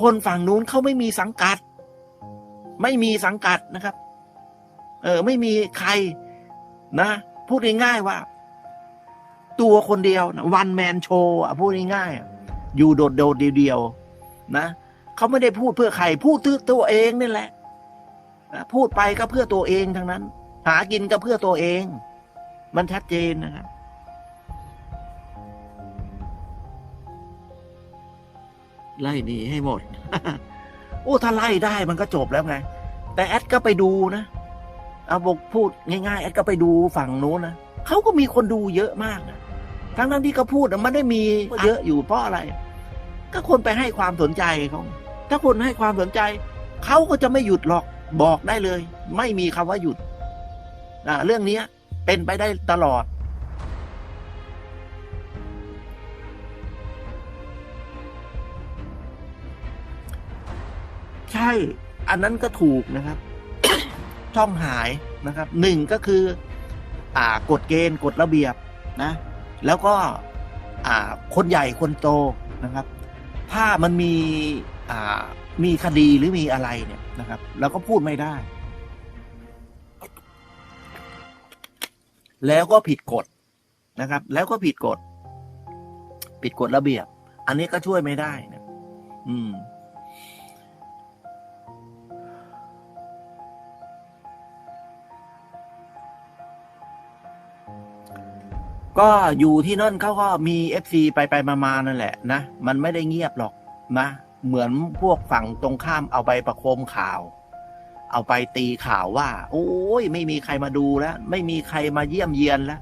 คนฝั่งนู้นเขาไม่มีสังกัด ไม่มีสังกัดนะครับ เออ ไม่มีใครนะพูดง่ายๆว่า ตัวคนเดียวนะวันแมนโชว์พูดง่ายๆอยู่โดดโดดเดียวๆนะเขาไม่ได้พูดเพื่อใคร พูดเพื่อตัวเองนี่แหละนะพูดไปก็เพื่อตัวเองทั้งนั้น หากินก็เพื่อตัวเอง มันชัดเจนนะครับ ไล่หนีให้หมด โอ้ถ้าไล่ได้มันก็จบแล้วไง แต่แอดก็ไปดูนะเอาบอกพูดง่ายๆแอดก็ไปดูฝั่งโน้นนะเขาก็มีคนดูเยอะมากนะทั้งทั้งๆที่เขาพูดมันได้มีเยอะอยู่เพราะอะไร ก็คนไปให้ความสนใจเขาถ้าคนให้ความสนใจเขาก็จะไม่หยุดหรอกบอกได้เลย ไม่มีคำว่าหยุดเรื่องเนี้ยเป็นไปได้ตลอด ใช่ อันนั้นก็ถูกนะครับ ช่องหายนะครับหนึ่งก็คือ อ่ากฎเกณฑ์กฎระเบียบนะ แล้วก็อ่าคนใหญ่คนโตนะครับ ถ้ามันมีอ่ามีคดีหรือมีอะไรเนี่ยนะครับเราก็พูดไม่ได้ แล้วก็ผิดกฎนะครับ แล้วก็ผิดกฎผิดกฎระเบียบ อันนี้ก็ช่วยไม่ได้นะ อืม ก็อยู่ที่นั่นเขาก็มีเอฟซีไปไปมามานั่นแหละนะ มันไม่ได้เงียบหรอกนะ เหมือนพวกฝั่งตรงข้ามเอาไปประโคมข่าว เอาไปตีข่าวว่า โอ้ยไม่มีใครมาดูแล้ว ไม่มีใครมาเยี่ยมเยียนแล้ว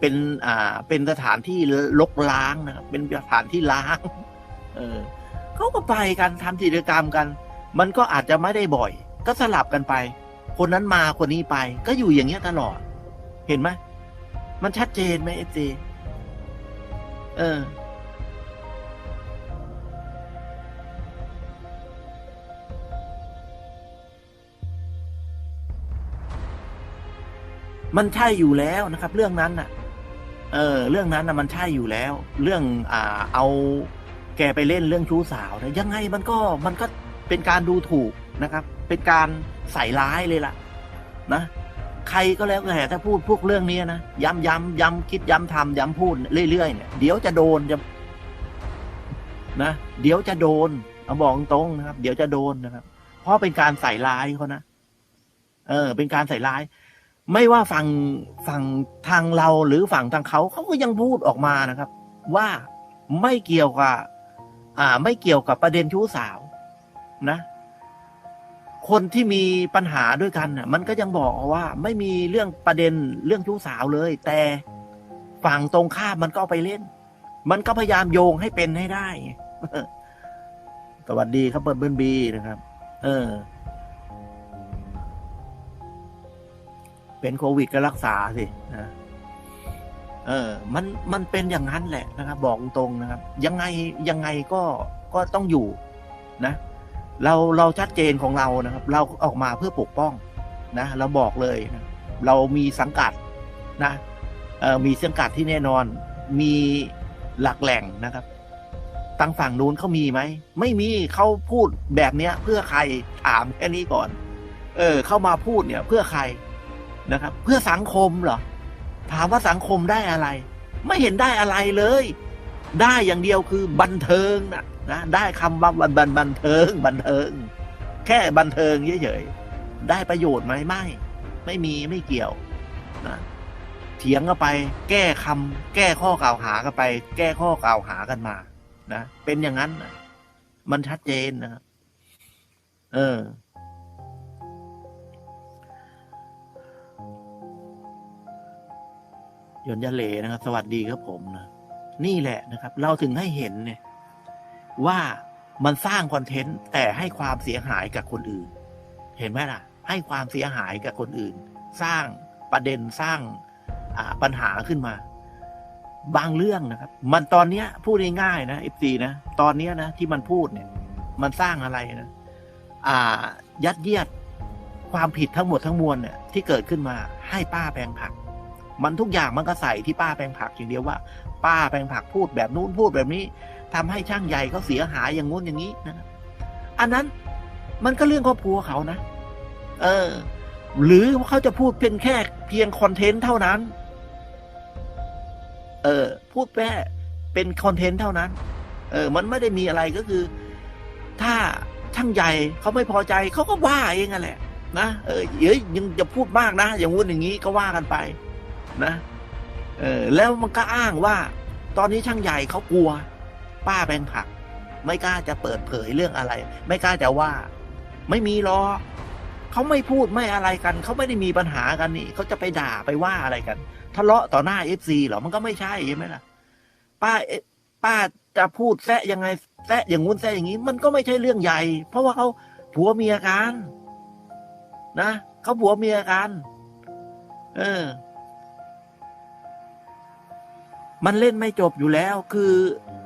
เป็นอ่าเป็นสถานที่ลกล้างนะครับเป็นสถานที่ล้าง เออเขาก็ไปกันทำกิจกรรมกัน มันก็อาจจะไม่ได้บ่อย ก็สลับกันไป คนนั้นมาคนนี้ไป ก็อยู่อย่างเงี้ยตลอด เห็นไหม มันชัดเจนไหมเอฟซีเออ มันใช่อยู่แล้วนะครับ เรื่องนั้นน่ะ เออ เรื่องนั้นน่ะ มันใช่อยู่แล้ว เรื่อง อ่า เอาแกไปเล่นเรื่องชู้สาวนะยังไงมันก็มันก็เป็นการดูถูกนะครับ เป็นการใส่ร้ายเลยล่ะ นะ ใครก็แล้วแต่ถ้าพูดพวกเรื่องนี้นะย้ำย้ำย้ำคิดย้ำทำย้ำพูดเรื่อยๆเนี่ยเดี๋ยวจะโดนจะนะเดี๋ยวจะโดนเอาบอกตรงนะครับ เดี๋ยวจะโดนนะครับ เพราะเป็นการใส่ร้ายเขานะเออ เป็นการใส่ร้าย ไม่ว่าฝั่งฝั่งทางเราหรือฝั่งทางเขาเขาก็ยังพูดออกมานะครับ ว่าไม่เกี่ยวกับ อ่า ไม่เกี่ยวกับประเด็นชู้สาว นะ คนที่มีปัญหาด้วยกันน่ะ มันก็ยังบอกว่าไม่มีเรื่องประเด็นเรื่องชู้สาวเลย แต่ฝั่งตรงข้ามมันก็เอาไปเล่น มันก็พยายามโยงให้เป็นให้ได้สวัสดีครับเปิดเบิร์นบีนะครับ เออ เป็นโควิดก็รักษาสินะเออ มันมันเป็นอย่างนั้นแหละนะครับ บอกตรงนะครับ ยังไงยังไงก็ก็ต้องอยู่นะ เราเราชัดเจนของเรานะครับ เราออกมาเพื่อปกป้องนะเราบอกเลยนะเรามีสังกัดนะมีสังกัดที่แน่นอน มีหลักแหล่งนะครับตั้งฝั่งนู้นเขามีไหมไม่มีเขาพูดแบบเนี้ย เพื่อใครถามแค่นี้ก่อน เออ เข้ามาพูดเนี่ย เพื่อใครนะครับ เพื่อสังคมเหรอถามว่าสังคมได้อะไร ไม่เห็นได้อะไรเลย ได้อย่างเดียวคือบันเทิงนะนะได้คำว่าบันบันบันเทิง บันเทิง แค่บันเทิงเฉยๆได้ประโยชน์ไหมไม่ ไม่มีไม่เกี่ยวนะเถียงกันไป แก้คำแก้ข้อกล่าวหากันไป แก้ข้อกล่าวหากันมา นะเป็นอย่างนั้นนะมันชัดเจนนะครับเออยนยะเลนะครับ สวัสดีครับผมนะ นี่แหละนะครับ เราถึงให้เห็นเนี่ยว่ามันสร้างคอนเทนต์แต่ให้ความเสียหายกับคนอื่น เห็นไหมล่ะ ให้ความเสียหายกับคนอื่น สร้างประเด็นสร้างปัญหาขึ้นมา บางเรื่องนะครับ มันตอนเนี้ย พูดง่ายๆนะเอฟซีนะตอนเนี้ยนะที่มันพูดเนี่ย มันสร้างอะไรนะอ่า ยัดเยียดความผิดทั้งหมดทั้งมวลเนี่ยที่เกิดขึ้นมาให้ป้าแปลงผัก มันทุกอย่างมันก็ใส่ที่ป้าแปลงผักอย่างเดียวว่า ป้าแปลงผักพูดแบบนู้นพูดแบบนี้ทำให้ช่างใหญ่เขาเสียหายอย่างงู้นอย่างนี้นะอันนั้นมันก็เรื่องครอบครัวเขานะ เออ หรือเขาจะพูดเป็นแค่เพียงคอนเทนต์เท่านั้น เออ พูดแค่เป็นคอนเทนต์เท่านั้น เออ มันไม่ได้มีอะไรก็คือ ถ้าช่างใหญ่เขาไม่พอใจเขาก็ว่าเองนั่นแหละนะเออเอ้ยยังจะพูดมากนะ อย่างงู้นอย่างนี้ก็ว่ากันไป นะเออแล้วมันก็อ้างว่า ตอนนี้ช่างใหญ่เขากลัว ป้าแปลงผัก ไม่กล้าจะเปิดเผยเรื่องอะไร ไม่กล้าจะว่า ไม่มีหรอกเขาไม่พูดไม่อะไรกันเขาไม่ได้มีปัญหากันนี่เขาจะไปด่าไปว่าอะไรกันทะเลาะต่อหน้าเอฟซีหรอมันก็ไม่ใช่ใช่ไหมล่ะ ป้าป้าจะพูดแซะยังไงแซะอย่างงู้นแซะอย่างนี้ มันก็ไม่ใช่เรื่องใหญ่ เพราะว่าเขาผัวเมียกันนะเขาผัวเมียกัน เออ มันเล่นไม่จบอยู่แล้วคือ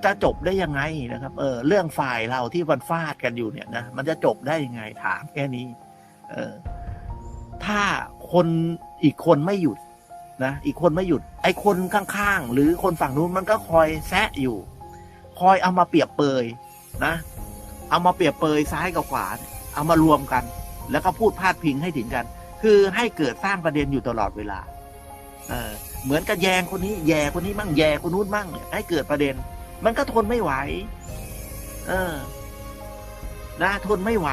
จะจบได้ยังไงนะครับ เออ เรื่องฝ่ายเราที่มันฟาดกันอยู่เนี่ยนะมันจะจบได้ยังไงถามแค่นี้ เออ ถ้าคนอีกคนไม่หยุดนะอีกคนไม่หยุด ไอ้คนข้างๆ หรือคนฝั่งนู้นมันก็คอยแซะอยู่ คอยเอามาเปรียบเปยนะ เอามาเปรียบเปยซ้ายกับขวา เอามารวมกัน แล้วก็พูดพาดพิงให้ถึงกัน คือให้เกิดสร้างประเด็นอยู่ตลอดเวลา เหมือนกับแยงคนนี้แย่คนนี้มั่งแย่คนนู้นมั่งให้เกิดประเด็น มันก็ทนไม่ไหว เออนะทนไม่ไหว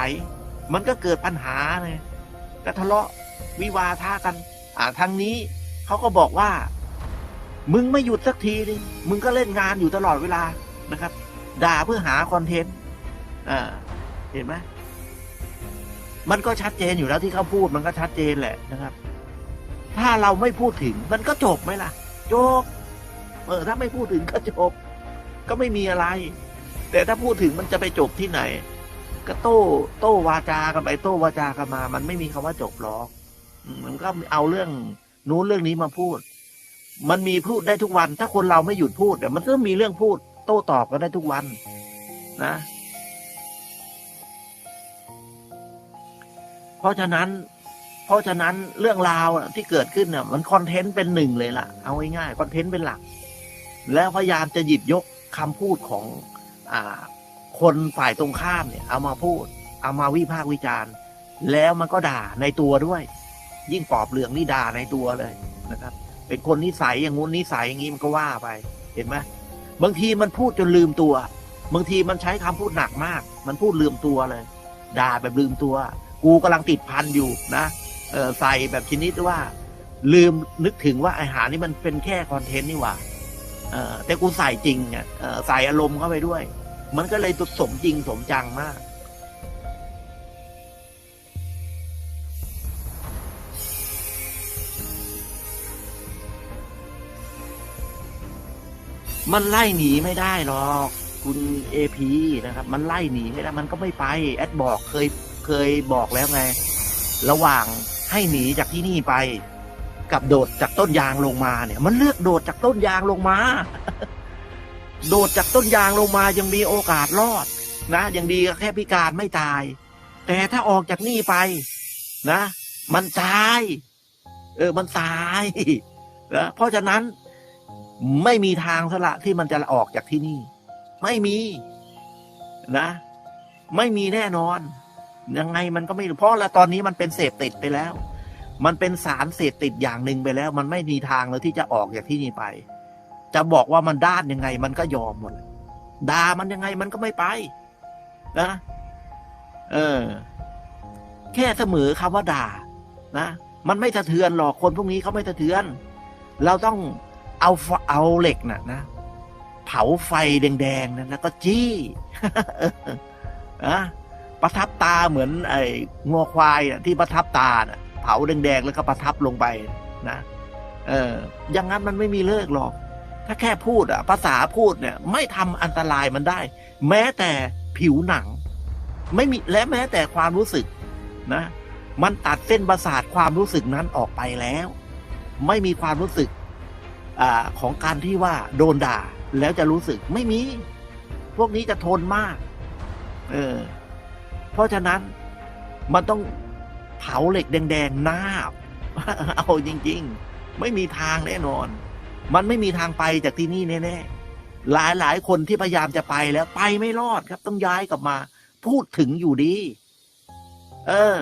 มันก็เกิดปัญหาเลยก็ทะเลาะวิวาทะกัน อ่าทางนี้เขาก็บอกว่า มึงไม่หยุดสักทีนึงมึงก็เล่นงานอยู่ตลอดเวลานะครับ ด่าเพื่อหาคอนเทนต์อ่าเห็นไหมมันก็ชัดเจนอยู่แล้วที่เขาพูดมันก็ชัดเจนแหละนะครับ ถ้าเราไม่พูดถึง มันก็จบไหมล่ะ จบ เออ ถ้าไม่พูดถึงก็จบ ก็ไม่มีอะไร แต่ถ้าพูดถึงมันจะไปจบที่ไหน ก็โต้ โต้วาจากันไปโต้วาจากันมา มันไม่มีคำว่าจบหรอกมมันก็เอาเรื่องนู้นเรื่องนี้มาพูด มันมีพูดได้ทุกวัน ถ้าคนเราไม่หยุดพูดแต่มันก็มีเรื่องพูด โต้ตอบกันได้ทุกวัน นะ เพราะฉะนั้น เพราะฉะนั้นเรื่องราวที่เกิดขึ้นน่ะมันคอนเทนต์เป็นหนึ่งเลยล่ะ เอาง่ายๆคอนเทนต์เป็นหลัก แล้วพยายามจะหยิบยกคำพูดของอ่าคนฝ่ายตรงข้ามเนี่ย เอามาพูด เอามาวิพากษ์วิจารณ์ แล้วมันก็ด่าในตัวด้วย ยิ่งปอบเหลืองนี่ด่าในตัวเลยนะครับ เป็นคนนิสัยอย่างงู้นนิสัยอย่างนี้มันก็ว่าไป เห็นไหมบางทีมันพูดจนลืมตัวบางทีมันใช้คำพูดหนักมาก มันพูดลืมตัวเลย ด่าแบบลืมตัว กูกำลังติดพันอยู่นะ ใส่แบบชนิดว่า ลืมนึกถึงว่าอาหารนี่มันเป็นแค่คอนเทนต์นี่หว่าแต่กูใส่จริงอะเออใส่อารมณ์เข้าไปด้วย มันก็เลยสมจริงสมจังมากมันไล่หนีไม่ได้หรอก คุณเอพีนะครับ มันไล่หนีไม่ได้ มันก็ไม่ไป แอดบอกเคยเคยบอกแล้วไง ระหว่าง ให้หนีจากที่นี่ไป กับโดดจากต้นยางลงมาเนี่ย มันเลือกโดดจากต้นยางลงมา โดดจากต้นยางลงมายังมีโอกาสรอด นะยังดีก็แค่พิการไม่ตาย แต่ถ้าออกจากนี่ไป นะ มันตาย เออ มันตายนะเพราะฉะนั้นไม่มีทางสละที่มันจะออกจากที่นี่ ไม่มี นะ ไม่มีแน่นอน ยังไงมันก็ไม่รู้เพราะแล้วตอนนี้มันเป็นเสพติดไปแล้ว มันเป็นสารเสพติดอย่างหนึ่งไปแล้ว มันไม่มีทางเลยที่จะออกจากที่นี่ไป จะบอกว่ามันด้านยังไง มันก็ยอมหมดด่ามันยังไงมันก็ไม่ไปนะเออ แค่เสมอคำว่าด่า นะมันไม่สะเทือนหรอกคนพวกนี้เขาไม่สะเทือน เราต้องเอาเอาเหล็กน่ะนะเผาไฟแดงๆนั้นแล้วก็จี้อะ ประทับตาเหมือนไอ้งัวควายน่ะที่ประทับตาน่ะเผาแดงๆแล้วก็ประทับลงไปนะเอออย่างนั้นมันไม่มีเลิกหรอก ถ้าแค่พูดอะภาษาพูดเนี่ย ไม่ทำอันตรายมันได้ แม้แต่ผิวหนัง ไม่มีและแม้แต่ความรู้สึกนะ มันตัดเส้นประสาทความรู้สึกนั้นออกไปแล้ว ไม่มีความรู้สึกอ่าของการที่ว่าโดนด่าแล้วจะรู้สึกไม่มี พวกนี้จะทนมาก เออ เพราะฉะนั้นมันต้องเผาเหล็กแดงๆหน้าบ เอาจริง ๆ ไม่มีทางแน่นอน มันไม่มีทางไปจากที่นี่แน่ๆหลายหลายๆคนที่พยายามจะไปแล้วไปไม่รอดครับ ต้องย้ายกลับมา พูดถึงอยู่ดี เออ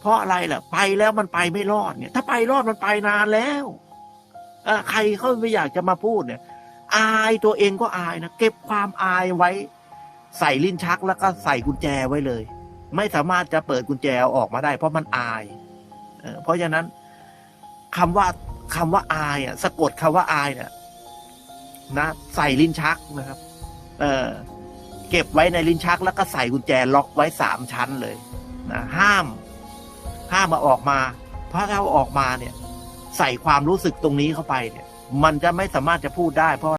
เพราะอะไรล่ะ ไปแล้วมันไปไม่รอดเนี่ย ถ้าไปรอดมันไปนานแล้วเออใครเขาไม่อยากจะมาพูดเนี่ย อายตัวเองก็อายนะเก็บความอายไว้ ใส่ลิ้นชักแล้วก็ใส่กุญแจไว้เลย ไม่สามารถจะเปิดกุญแจออกมาได้ เพราะมันอายเพราะฉะนั้นคำว่าคำว่าอายอะ สะกดคำว่าอายเนี่ยนะใส่ลิ้นชักนะครับ เออเก็บไว้ในลิ้นชัก แล้วก็ใส่กุญแจล็อกไว้สามชั้นเลยนะห้าม ห้ามมาออกมา เพราะถ้าออกมาเนี่ย ใส่ความรู้สึกตรงนี้เข้าไปเนี่ย มันจะไม่สามารถจะพูดได้ เพราะ